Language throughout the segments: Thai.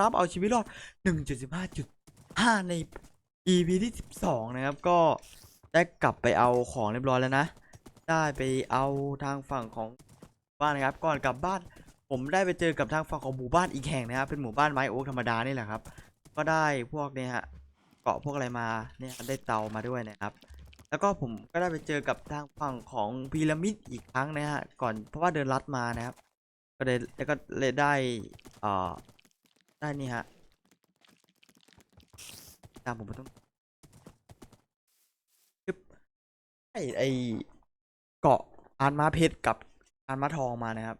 รับเอาชีวิตรอด 1.15.5 ใน EP ที่ 12 นะครับ ก็ได้กลับไปเอาของเรียบร้อยแล้วนะ ได้ไปเอาทางฝั่งของบ้านนะครับ ก่อนกลับบ้าน ผมได้ไปเจอกับทางฝั่งของหมู่บ้านอีกแห่งนะครับ เป็นหมู่บ้านไม้โอ๊กธรรมดานี่แหละครับ ก็ได้พวกเนี่ยฮะเกาะพวกอะไรมา เนี่ยได้เตามาด้วยนะครับแล้วก็ผมก็ได้ไปเจอกับทางฝั่งของพีระมิดอีกครั้งนะฮะก่อนเพราะว่าเดินลัดมานะครับ ก็เลยแล้วก็เลยได้อ่อ ได้นี่ฮะ ตามผมไปต้องึบไอไอเกาะอานมาเพชรกับอานมาทองมานะครับ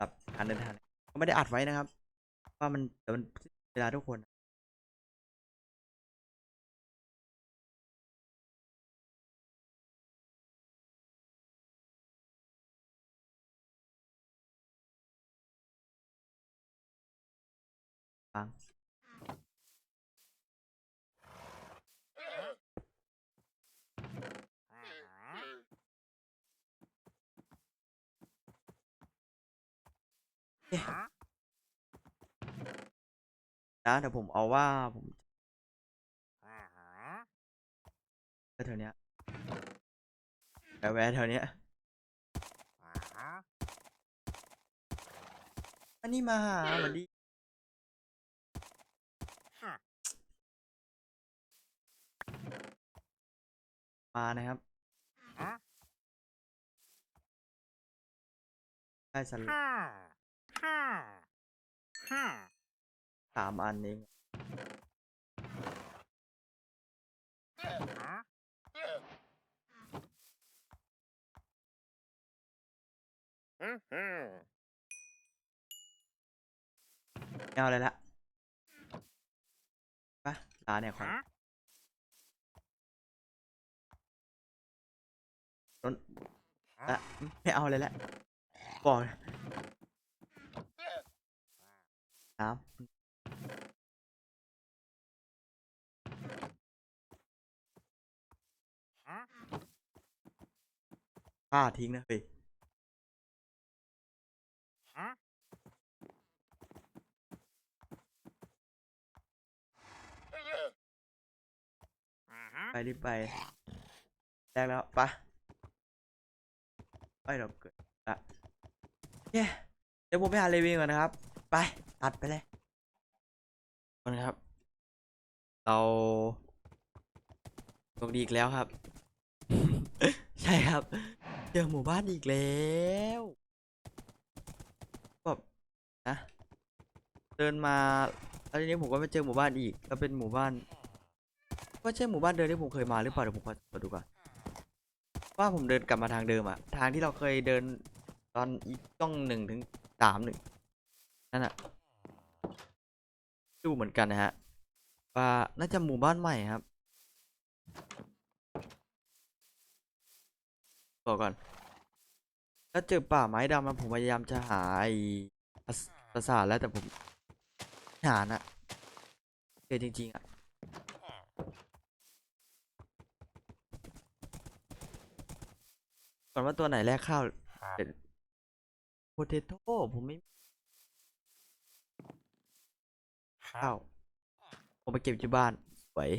กับการเดินทางก็ไม่ได้อัดไว้นะครับ ว่ามันแต่มันเวลาทุกคน ฟัง นะเดี๋ยวผมเอาว่าผมแถวเนี้ยแวะๆแถวเนี้ยอันนี้มาหาสวัสดีมานะครับได้สลับ สามอันเองไม่เอาอะไรละไปลาเนี่ยขอต้นละไม่เอาเลยละบอกเลยน้ำ ฆ่าทิ้งนะเฮ้ยไปรีบไปแรกแล้วไปะไปเราเกิดละเย้เดี๋ยวผมไปหาเลวิงก่อนนะครับ ไปตัดไปเลยก่อนนะครับ เราโชคดีอีกแล้วครับ ใช่ครับเจอหมู่บ้านอีกแล้วแบบนะเดินมาแล้วทีนี้ผมก็ไปเจอหมู่บ้านอีกแล้วเป็นหมู่บ้าน ก็ใช่หมู่บ้านเดิมที่ผมเคยมาหรือเปล่าเดี๋ยวผมขอดูก่อนว่าผมเดินกลับมาทางเดิมอะทางที่เราเคยเดินตอนอีกต้องหนึ่งถึงสามหนึ่งนั่นอะดูเหมือนกันนะฮะว่าน่าจะหมู่บ้านใหม่ครับ บอกก่อน ถ้าเจอป่าไม้ดำมาผมพยายามจะหาไอ้ปราสปราสาทแล้วแต่ผมไม่หานะเจอจริง ๆอะก่อนว่าตัวไหนแรกข้าวโพเทโต้ผมไม่มีข้าวผมไปเก็บที่บ้าน สวย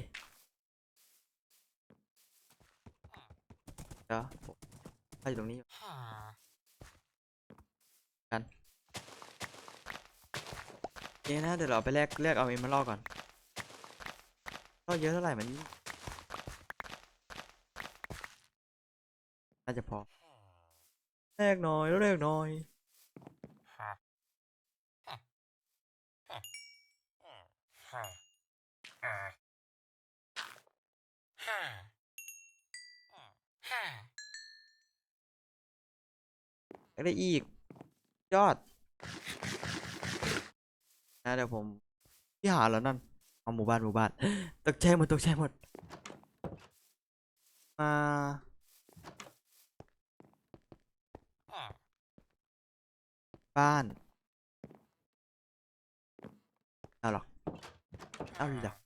เดี๋ยว ผมข้าอยู่ตรงนี้โอเคนะเดี๋ยวเราไปแลกแลกเอาเอ็มมาล่อก่อนล่อเยอะเท่าไหร่มันน่าจะพอแลกหน่อยแล้วแลกหน่อยแลก ได้อีก ยอด นะเดี๋ยวผมที่หาแล้วนั่นเอาหมู่บ้านหมู่บ้านตกใจหมดตกใจหมดมาบ้านเอาหรอกเอาหรอก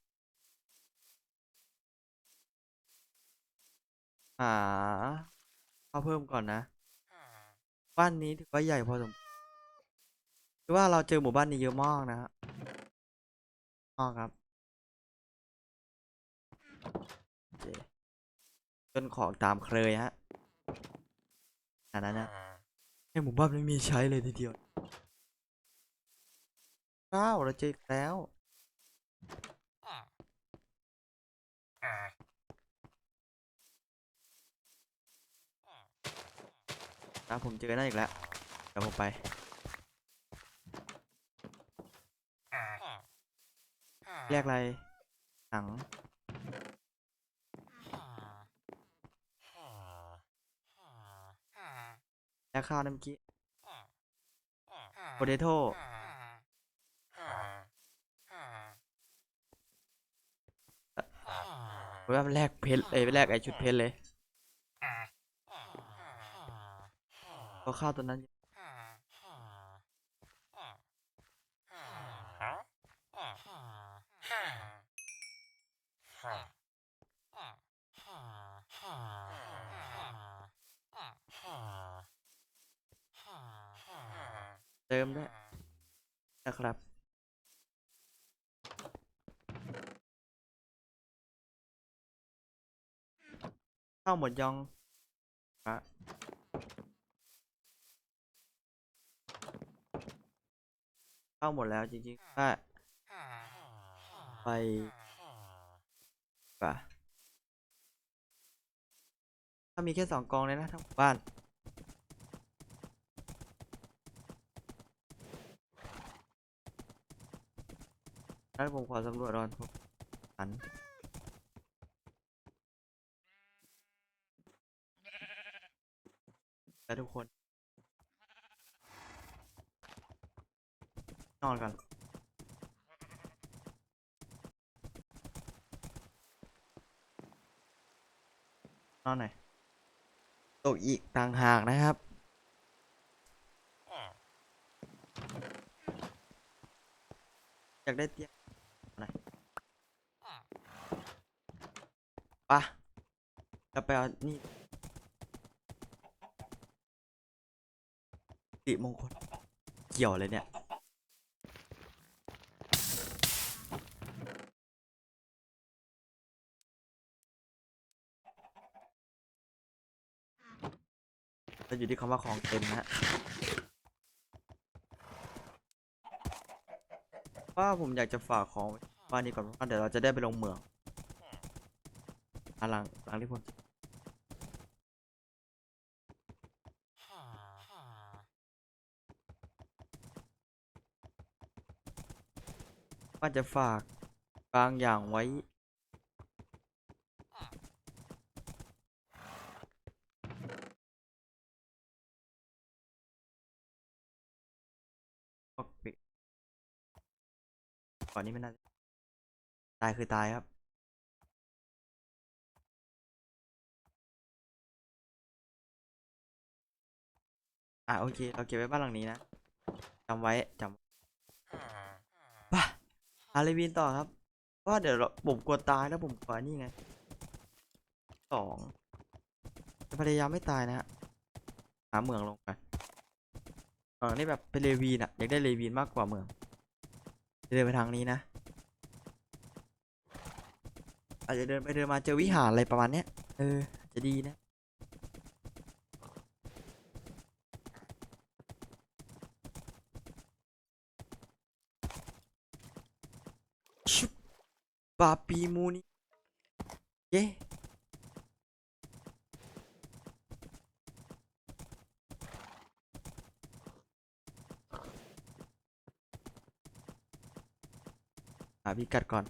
หาเข้าเพิ่มก่อนนะ บ้านนี้ถือว่าใหญ่พอสมคือว่าเราเจอหมู่บ้านนี้เยอะมากนะฮะมากครับโอเคจนของตามเคยฮะอันนั้นนะในหมู่บ้านไม่มีใช้เลยทีเดียวว้าวเราเจออีกแล้ว นะผมเจอนั่นอีกแล้วเดี๋ยวผมไปเรียกอะไรหนังแล้วข้าวน้ำกี้โพเทโต้ผมว่าแลกเพชรเอ้ยแลกไอชุดเพชรเลย ก็ข้าวตัวนั้นเติมได้นะครับเข้าหมดยองอะ เข้าหมดแล้วจริงๆก็ไปป่ะถ้ามีแค่สองกองเลยนะทั้งหมู่บ้านแล้วผมขอสำรวจก่อนผมหันแล้วทุกคน นอนกันนอนหน่อยตกอีกต่างหากนะครับ อยากได้เตียงหน่อยปะจะไปเอานี่สิมงคล เกี่ยวเลยเนี่ย เราอยู่ที่คำว่าของเต็มนะฮะว่าผมอยากจะฝากของบ้านนี้ก่อนเพราะเดี๋ยวเราจะได้ไปลงเมืองอหลังหลังที่ผมว่าจะฝากบางอย่างไว้ ปกปิก่อนนี้ไม่น่าตายคือตายครับ อะโอเค เราเก็บไว้บ้านหลังนี้นะจำไว้จำป่ะฮาเลวีนต่อครับ ว่าเดี๋ยวเราผมกลัวตายแล้วผมขอนี่ไงสองพยายามไม่ตายนะฮะหาเหมืองลงไป เออนี่แบบเป็นเลวีนอะอยากได้เลวีนมากกว่าเมืองเดินไปทางนี้นะ อาจจะเดินไปเดินมาเจอวิหารอะไรประมาณเนี้ยเออจะดีนะชุบปาปีมูนี่เย้าพิกัดก่อน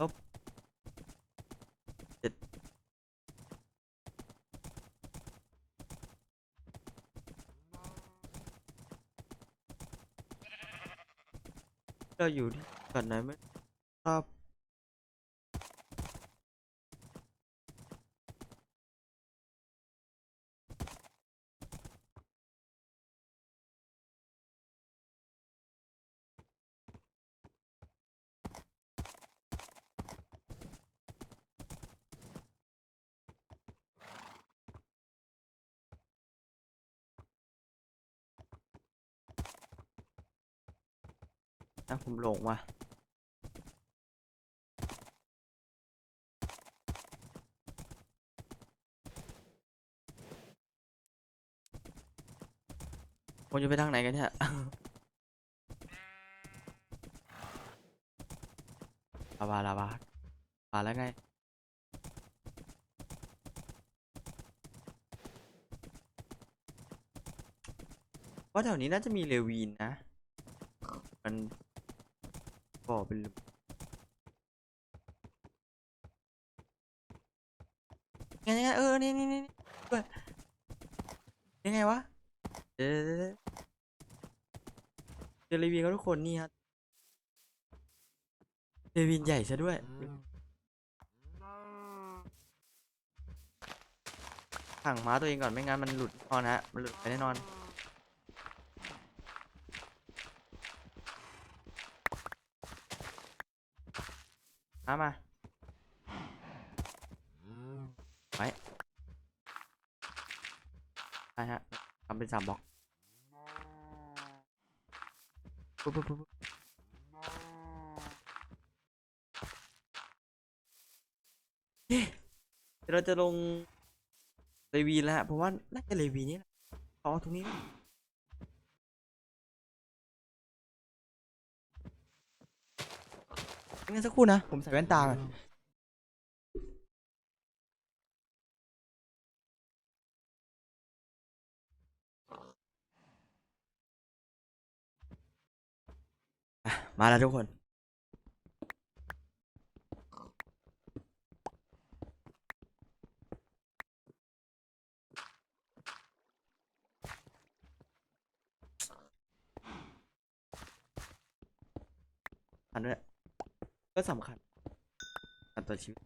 ลบเจ็ดเราอยู่ที่ก่อนไหนไหมครับ อะผมหลงว่ะผมจะไปทางไหนกันเนี่ยลาวาลาวามาแล้วไงว่าแถวนี้น่าจะมีเลวีนนะ มัน บ่อเป็นหลุมไงไงเออนี่นี่นี่ยังไงวะ เดี๋ยวเดี๋ยวเดี๋ยวเจอเลวีนเขาทุกคนนี่ครับเลวีนใหญ่ซะด้วย ถังม้าตัวเองก่อนไม่งั้นมันหลุดนอนฮะ มันหลุดไปแน่นอน มามาไว้ได้ฮะทำเป็นสามบล็อกปุ๊บปุ๊บปุ๊บเดี๋ยวเราจะลงเลวีแล้วฮะเพราะว่าน่าจะเลวีนนี่แหละอ๋อตรงนี้ งั้นสักครู่นะ ผมใส่แว่นตาก่อนอะมาแล้วทุกคน อันด้วย ก็สำคัญการต่อชีวิต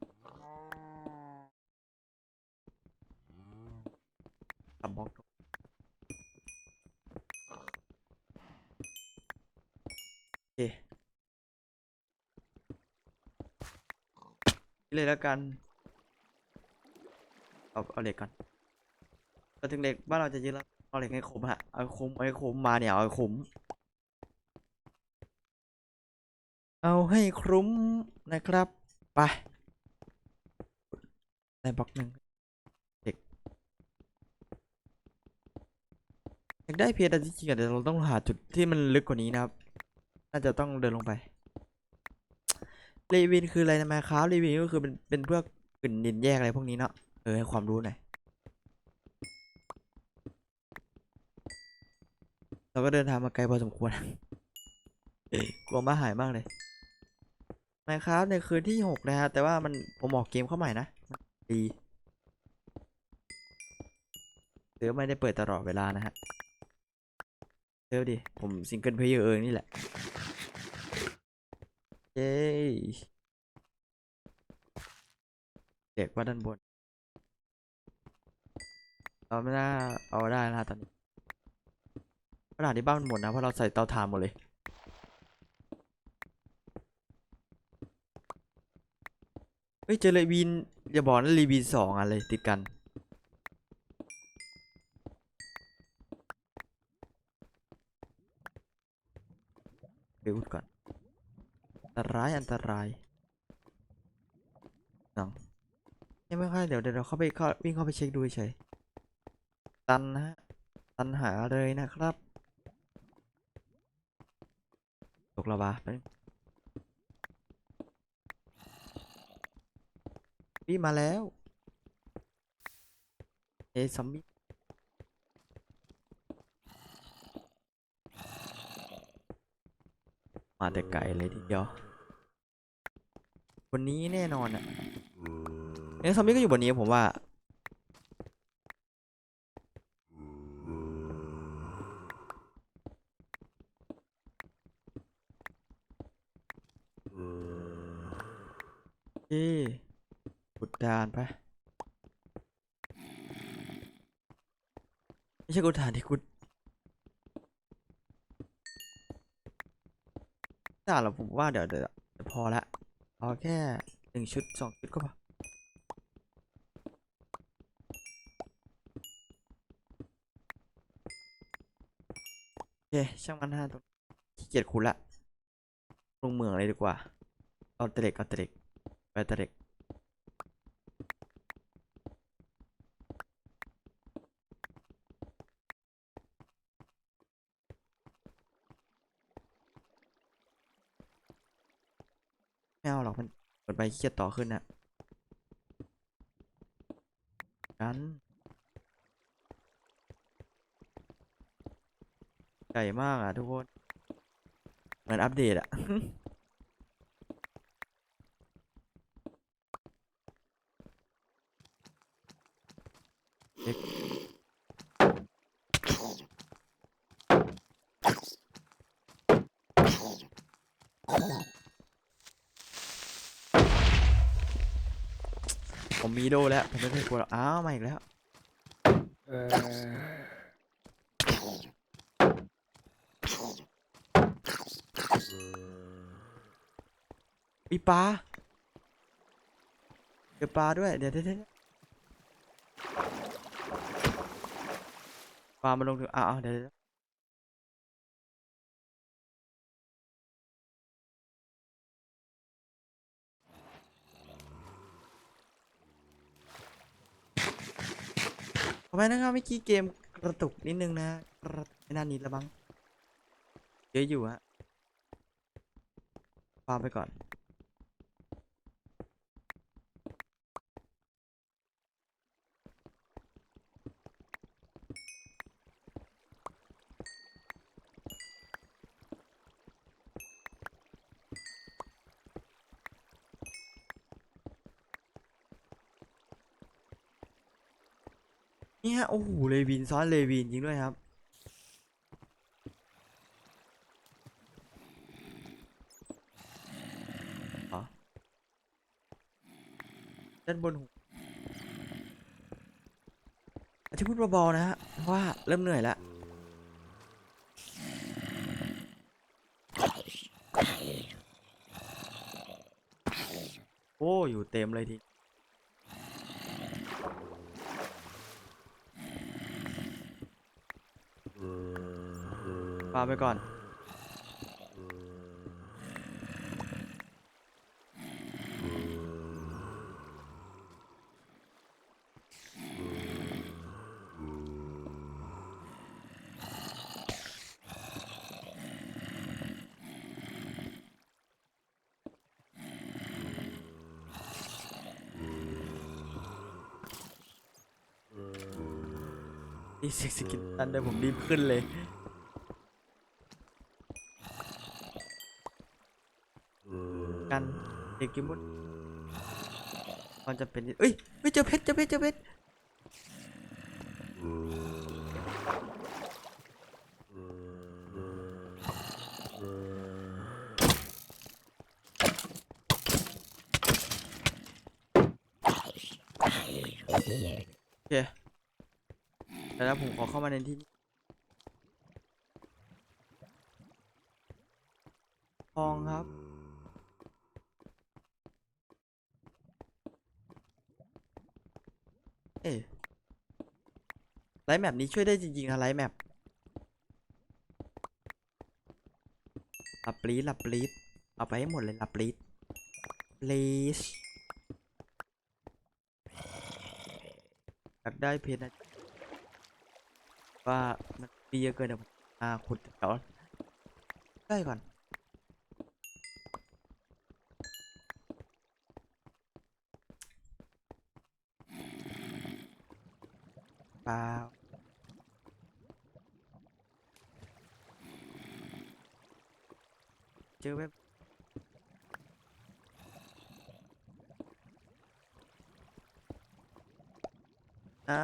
ทำบล็อกโอเคเลยแล้วกัน เอาเอาเหล็กก่อนเราถึงเหล็กบ้านเราจะยอะแล้วเอาเหล็กให้คมฮะเอาคมเอาให้คมมาเนี่ยเอาคม เอาให้คลุ้มนะครับ ไปได้บล็อกหนึ่งเด็กอยากได้เพียร์แต่จริงๆเดี๋ยวเราต้องหาจุดที่มันลึกกว่านี้นะครับ น่าจะต้องเดินลงไปเลวินคืออะไรนะแม่ครับเลวินก็คือเป็นเป็นพวกกลิ่นดินแยกอะไรพวกนี้เนาะเออให้ความรู้หน่อยเราก็เดินทางมาไกลพอสมควรกลัวมาหายมากเลย นะครับในคืนที่หกนะฮะ แต่ว่ามันผมออกเกมเข้าใหม่นะ ดีเซิร์ฟไม่ได้เปิดตลอดเวลานะฮะเซิร์ฟดิ ผมซิงเกิลเพลเยอร์เองนี่แหละ เย้เด็กว่าด้านบนเราไม่น่าเอาได้นะตอนนี้ขนาดที่บ้านหมดนะ เพราะเราใส่เตาถ่านหมดเลย ฮ้ยเจอเลยวีนอย่าบอกนะเลวีนสองอะไรติดกันเดี๋ยวอุดก่อน อันตรายอันตรายน้องยังไม่ค่อยเดี๋ยวเดี๋ยวเราเข้าไปเข้าวิ่งเข้าไปเช็คดูเฉย ตันนะฮะ ตันหาเลยนะครับ ตกระบาแป๊ บนึงพี่มาแล้วเอ้ยซอมบี้มาแต่ไกลเลยทีเดียวบนนี้แน่นอนอะเนี่ยซอมบี้ก็อยู่บนนี้ผมว่า เอ้กุดดานไป ไม่ใช่กุดดานที่กุดด่านเราผมว่าเดี๋ยวเดี๋ยวพอละเอาแค่หนึ่งชุดสองชุดก็พอโอเคช่างมันฮะตรงขี้เกียจคุณละลงเมืองเลยดีกว่า เอาเตร็กเอาเตร็กไปเตร็กไม่เอาหรอกมันเปิด ไปขี้เกียจต่อขึ้นนะกันใหญ่มากอะทุกคนเหมือนอัปเดตอะ เอ็ก ผมมีโดแล้ว ผมไม่เคยกลัวหรอกอ้าวมาอีกแล้ว เออมีปลาเจอปลาด้วย เดี๋ยวเดี๋ยวเดี๋ยวปลามาลงถึงอ้าวเดี๋ยวเดี๋ยว ขอไปนะครับเมื่อกี้เกมกระตุกนิดนึงนะกระไม่น่านิดละบ้างเยอะอยู่ฮะฟาไปก่อน ฮะ โอ้โห เลวินซ้อนเลวินจริงด้วยครับเด้านบนหูอาจจะพูดเบาๆนะฮะเพราะว่าเริ่มเหนื่อยแล้วโอ้ อยู่เต็มเลยทีาไปก่อนนี่เซ็กสกินตันเดี๋ยวผมรีบขึ้นเลย เด็กกินบุญมันจะเป็นเอ้ยไม่เจอเพชรเจอเพชรเจอเพชรโอเคแต่แล้วผมขอเข้ามาในที่นี้ทองครับ เอ๊ะไลท์แมปนี้ช่วยได้จริงๆนะไลท์แมปหลับปลีดหลับปลีดเอาไปให้หมดเลยหลับปลีด please อยากได้เพชรนะว่ามันมีเยอะเกินเดี๋ยวผมอ่าขุดแถวได้ก่อน เปล่าเจอเว็บ อ่า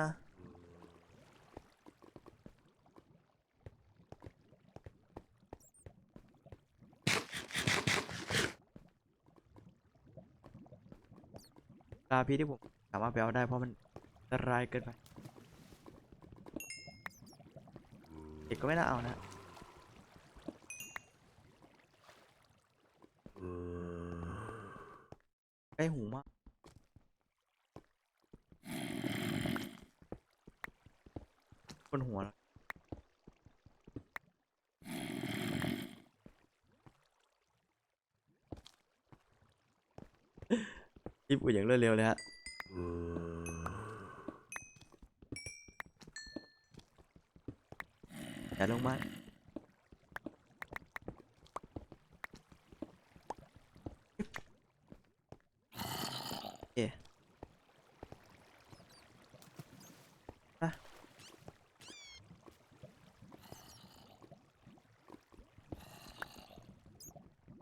ลาพีที่ผมสามารถไปเอาได้เพราะมันอันตรายเกินไป เด็กก็ไม่น่าเอานะใกล้หูมาก บนหัวแล้ว รีบอุดอย่างรวดเร็วเลยฮะอย่าลงมาเอะ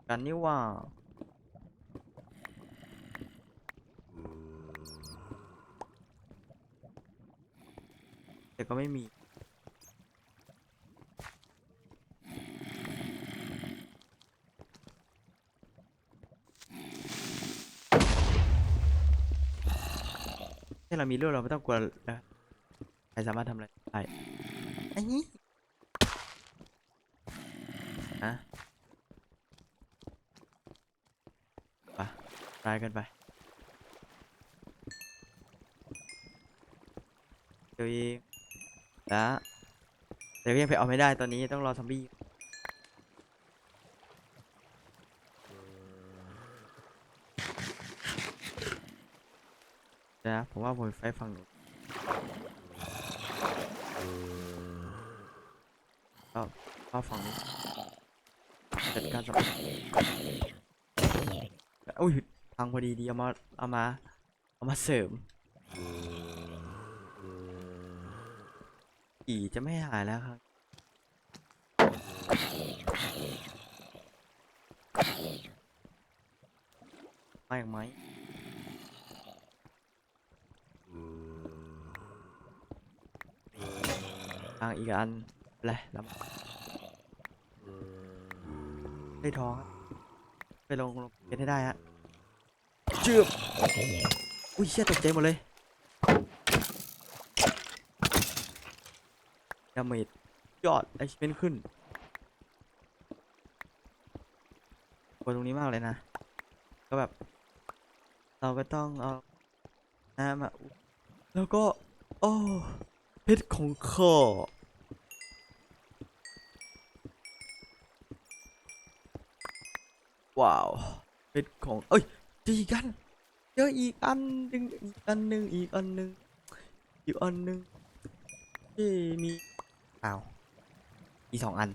กันนี่ว่า ก็ไม่มี ถ้าเรามีเรื่องเราไม่ต้องกลัวนะใครสามารถทำอะไรได้อันนี้อะไปตายกันไปเดี๋ยวเอง แล้วแต่ก็ยังไปเอาไม่ได้ตอนนี้ต้องรอซอมบี้นะผมว่าผมไปฝั่งหนูก็ก็ฝั่งนี้จัดการสำเร็จอุ้ยพังพอดีดีเอามาเอามาเอามาเสริม ผีจะไม่หายแล้วครับมาอีกไหมทางอีกอันอะไรแล้วได้ท้อง ไปลงลงเพชรให้ได้ฮะเจือบอุ้ยเชี่ยตกใจหมดเลย ดาเมจยอดไอชิเมนขึ้นกลัวตรงนี้มากเลยนะ ก็แบบ เราก็ต้องเอาน้ำมาแล้วก็ โอ้เพชรของข้อว้าวเพชรของ เอ้ยเจออีกอันเจออีกอันหนึ่งอีกอันหนึ่งอีกอันหนึ่งอีกอันหนึ่งเอ้มี อ้าวมีสองอัน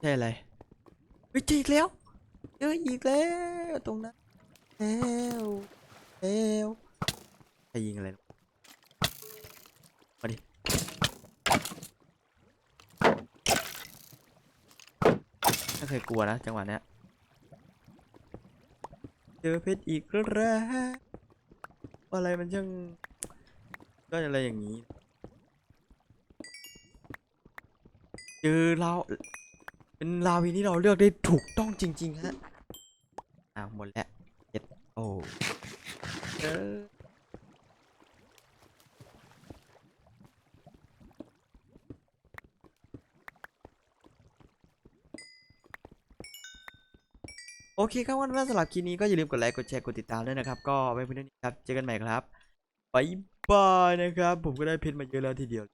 ใช่อะไรเฮ้ยเจออีกแล้วเจออีกแล้วตรงนั้นแล้วแล้วใครยิงอะไรมาดิไม่เคยกลัวนะจังหวะเนี้ย เจอเพชรอีกแล้วอะไรมันช่างก็อะไรอย่างนี้ เจอเราเป็นลาวีที่เราเลือกได้ถูกต้องจริง ๆ ฮะ อ้าวหมดแล้วเจ็ดโอ้เออโอ เคครับวันนี้สำหรับคลิปนี้ก็อย่าลืมกดไลค์กดแชร์กดติดตามด้วยนะครับ ก็ไว้เพื่อนๆครับเจอกันใหม่ครับบายบายนะครับ ผมก็ได้เพชรมาเยอะแล้วทีเดียว